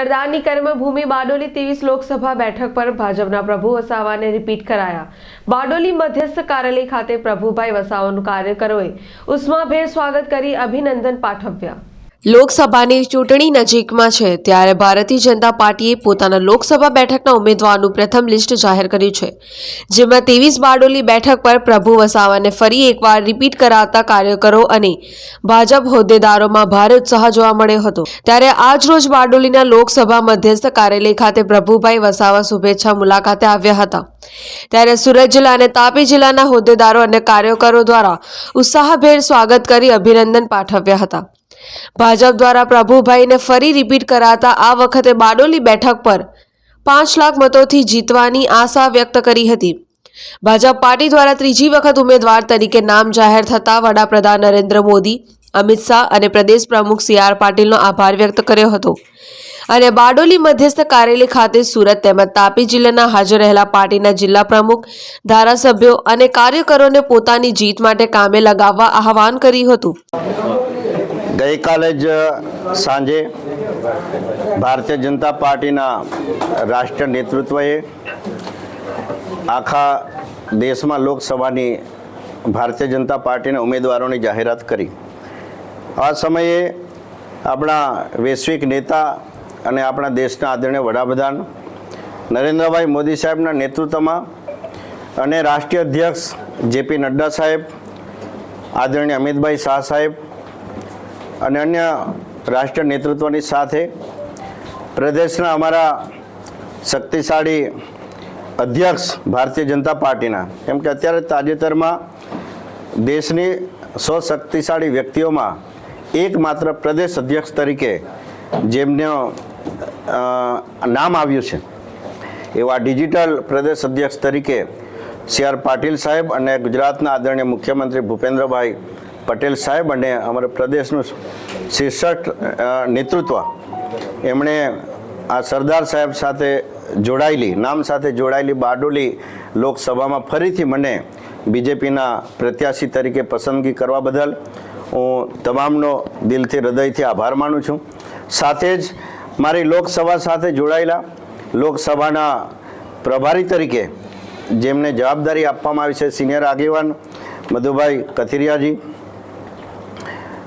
સરદારની કર્મભૂમિ બારડોલી ત્રેવીસ લોકસભા બેઠક પર ભાજપના પ્રભુ વસાવાને રિપીટ કરાયા. બારડોલી મધ્યસ્થ કાર્યાલય ખાતે પ્રભુભાઈ વસાવાનું કાર્યકરોએ ઉષ્માભેર સ્વાગત કરી અભિનંદન પાઠવ્યા. લોકસભાની ચૂંટણી નજીકમાં છે, ત્યારે ભારતીય જનતા પાર્ટીએ પોતાના લોકસભા બેઠકના ઉમેદવારનું પ્રથમ લિસ્ટ જાહેર કર્યું છે, જેમાં ત્રેવીસ બારડોલી બેઠક પર પ્રભુ વસાવાને ફરી એકવાર રિપીટ કરાવતા કાર્યકરો અને ભાજપ હોદ્દેદારોમાં ભારે ઉત્સાહ જોવા મળ્યો હતો. ત્યારે આજ રોજ બારડોલીના લોકસભા મધ્યસ્થ કાર્યાલય ખાતે પ્રભુભાઈ વસાવા શુભેચ્છા મુલાકાતે આવ્યા હતા. ત્યારે સુરત જિલ્લા અને તાપી જિલ્લાના હોદ્દેદારો અને કાર્યકરો દ્વારા ઉત્સાહભેર સ્વાગત કરી અભિનંદન પાઠવ્યા હતા. ભાજપ દ્વારા પ્રભુભાઈને ફરી રિપીટ કરાતા આ વખતે બારડોલી બેઠક પર પાંચ લાખ મતોથી જીતવાની આશા વ્યક્ત કરી હતી. ભાજપ પાર્ટી દ્વારા ત્રીજી વખત ઉમેદવાર તરીકે નામ જાહેર થતાં વડાપ્રધાન નરેન્દ્ર મોદી, અમિત શાહ અને પ્રદેશ પ્રમુખ સી આર પાટીલનો આભાર વ્યક્ત કર્યો હતો. અને બારડોલી મધ્યસ્થ કાર્યાલય ખાતે સુરત તેમજ તાપી જિલ્લાના હાજર રહેલા પાર્ટીના જિલ્લા પ્રમુખ, ધારાસભ્યો અને કાર્યકરોને પોતાની જીત માટે કામે લગાવવા આહવાન કર્યું હતું. ગઈકાલે જ સાંજે ભારતીય જનતા પાર્ટીના રાષ્ટ્ર નેતૃત્વએ આખા દેશમાં લોકસભાની ભારતીય જનતા પાર્ટીના ઉમેદવારોની જાહેરાત કરી. આ સમયે આપણા વૈશ્વિક નેતા અને આપણા દેશના આદરણીય વડાપ્રધાન નરેન્દ્રભાઈ મોદી સાહેબના નેતૃત્વમાં અને રાષ્ટ્રીય અધ્યક્ષ જેપી નડ્ડા સાહેબ, આદરણીય અમિતભાઈ શાહ સાહેબ અને અન્ય રાષ્ટ્રીય નેતૃત્વની સાથે પ્રદેશના અમારા શક્તિશાળી અધ્યક્ષ ભારતીય જનતા પાર્ટીના, કેમ કે અત્યારે તાજેતરમાં દેશની સો શક્તિશાળી વ્યક્તિઓમાં એકમાત્ર પ્રદેશ અધ્યક્ષ તરીકે જેમનું નામ આવ્યું છે, એવા ડિજિટલ પ્રદેશ અધ્યક્ષ તરીકે સી આર પાટીલ સાહેબ અને ગુજરાતના આદરણીય મુખ્યમંત્રી ભૂપેન્દ્રભાઈ પટેલ સાહેબ અને અમારા પ્રદેશનું શીર્ષક નેતૃત્વ. એમણે આ સરદાર સાહેબ સાથે જોડાયેલી, નામ સાથે જોડાયેલી બારડોલી લોકસભામાં ફરીથી મને બીજેપીના પ્રત્યાશી તરીકે પસંદગી કરવા બદલ હું તમામનો દિલથી હૃદયથી આભાર માનું છું. સાથે જ મારી લોકસભા સાથે જોડાયેલા લોકસભાના પ્રભારી તરીકે જેમને જવાબદારી આપવામાં આવી છે, સિનિયર આગેવાન મધુભાઈ કથિરિયાજી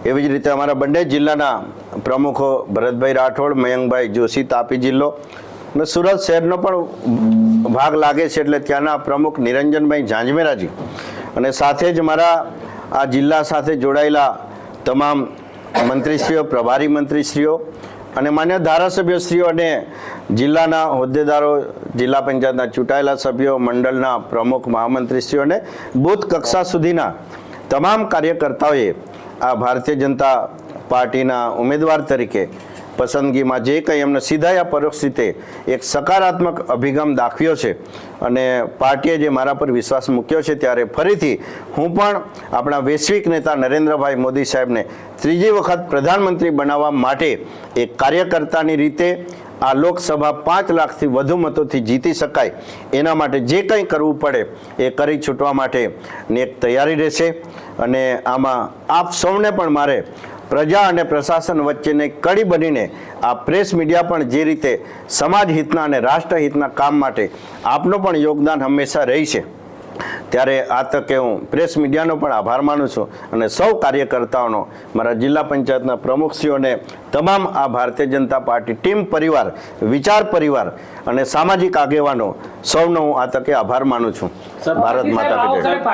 એવી જ રીતે અમારા બંને જિલ્લાના પ્રમુખો ભરતભાઈ રાઠોડ, મયંકભાઈ જોશી, તાપી જિલ્લો અને સુરત શહેરનો પણ ભાગ લાગે છે એટલે ત્યાંના પ્રમુખ નિરંજનભાઈ ઝાંઝમેરાજી. અને સાથે જ મારા આ જિલ્લા સાથે જોડાયેલા તમામ મંત્રીશ્રીઓ, પ્રભારી મંત્રીશ્રીઓ અને માન્ય ધારાસભ્યશ્રીઓ અને જિલ્લાના હોદ્દેદારો, જિલ્લા પંચાયતના ચૂંટાયેલા સભ્યો, મંડળના પ્રમુખ, મહામંત્રીશ્રીઓ અને બૂથ કક્ષા સુધીના તમામ કાર્યકર્તાઓએ આ ભારતીય જનતા પાર્ટીના ઉમેદવાર તરીકે પસંદગીમાં જે કંઈ એમને સીધા યા પરોક્ષ રીતે એક સકારાત્મક અભિગમ દાખવ્યો છે અને પાર્ટીએ જે મારા પર વિશ્વાસ મૂક્યો છે ત્યારે ફરીથી હું પણ આપણા વૈશ્વિક નેતા નરેન્દ્રભાઈ મોદી સાહેબને ત્રીજી વખત પ્રધાનમંત્રી બનાવવા માટે એક કાર્યકર્તાની રીતે આ લોકસભા પાંચ લાખથી વધુ મતોથી જીતી શકાય એના માટે જે કંઈ કરવું પડે એ કરી છૂટવા માટેની એક તૈયારી રહેશે. અને આમાં આપ સૌને પણ મારે પ્રજા અને પ્રશાસન વચ્ચેને કડી બનીને આ પ્રેસ મીડિયા પણ જે રીતે સમાજ હિતના અને રાષ્ટ્રહિતના કામ માટે આપનું પણ યોગદાન હંમેશા રહી છે. ત્યારે આ તકે હું પ્રેસ મીડિયાનો પણ આભાર માનું છું અને સૌ કાર્યકર્તાઓનો મારા જિલ્લા પંચાયતના પ્રમુખશ્રીઓને તમામ આ ભારતીય જનતા પાર્ટી ટીમ પરિવાર વિચાર પરિવાર અને સામાજિક આગેવાનો સૌનો હું આ તકે આભાર માનું છું. Bharat Mata